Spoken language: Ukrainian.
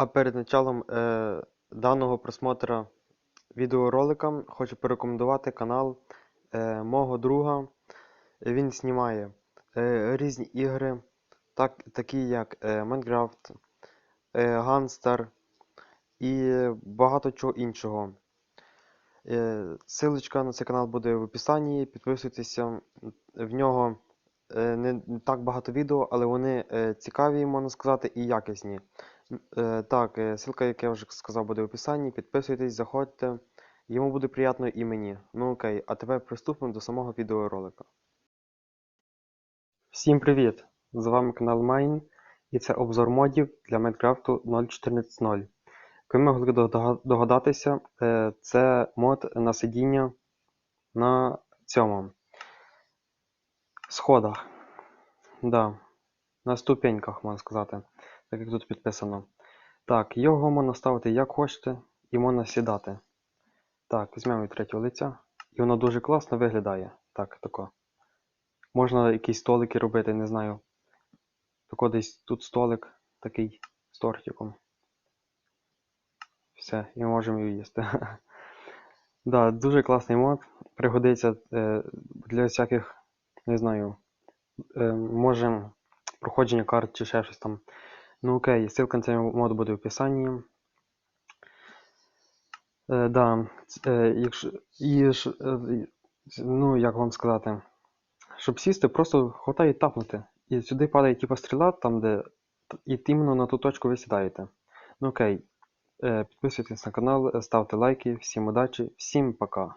А перед началом е, даного просмотра відеоролика хочу порекомендувати канал е, мого друга. Він знімає е, різні ігри, так, такі як е, Minecraft, е, Gunstar і багато чого іншого. Е, Силочка на цей канал буде в описанні. Підписуйтеся. В нього е, не так багато відео, але вони е, цікаві, можна сказати, і якісні. Е, Так, е, ссылка, як я вже сказав, буде в описанні. Підписуйтесь, заходьте. Йому буде приємно і мені. Ну окей, а тепер приступимо до самого відеоролика. Всім привіт! З вами канал Mine і це обзор модів для Minecraft 0.14.0. Ви могли догадатися, е, це мод на сидіння на цьому сходах. Да, на ступеньках, можна сказати, так як тут підписано. Так, його можна ставити як хочете і можна сідати. Так, візьмемо від третього лиця. І воно дуже класно виглядає. Так, тако. Можна якісь столики робити, не знаю. Тако десь тут столик такий з тортиком. Все, і можемо її їсти. Да, дуже класний мод. Пригодиться е, для всяких, не знаю, е, може проходження карт чи ще щось там. Ну окей, ссылка на цей мод буде в описанні. Е, да, е, якщо, і, ж, е, ну, як вам сказати, щоб сісти, просто хватає тапнути. І сюди падає типу стріла, там де. І іменно на ту точку ви сідаєте. Ну окей. Е, підписуйтесь на канал, ставте лайки, всім удачі, всім пока.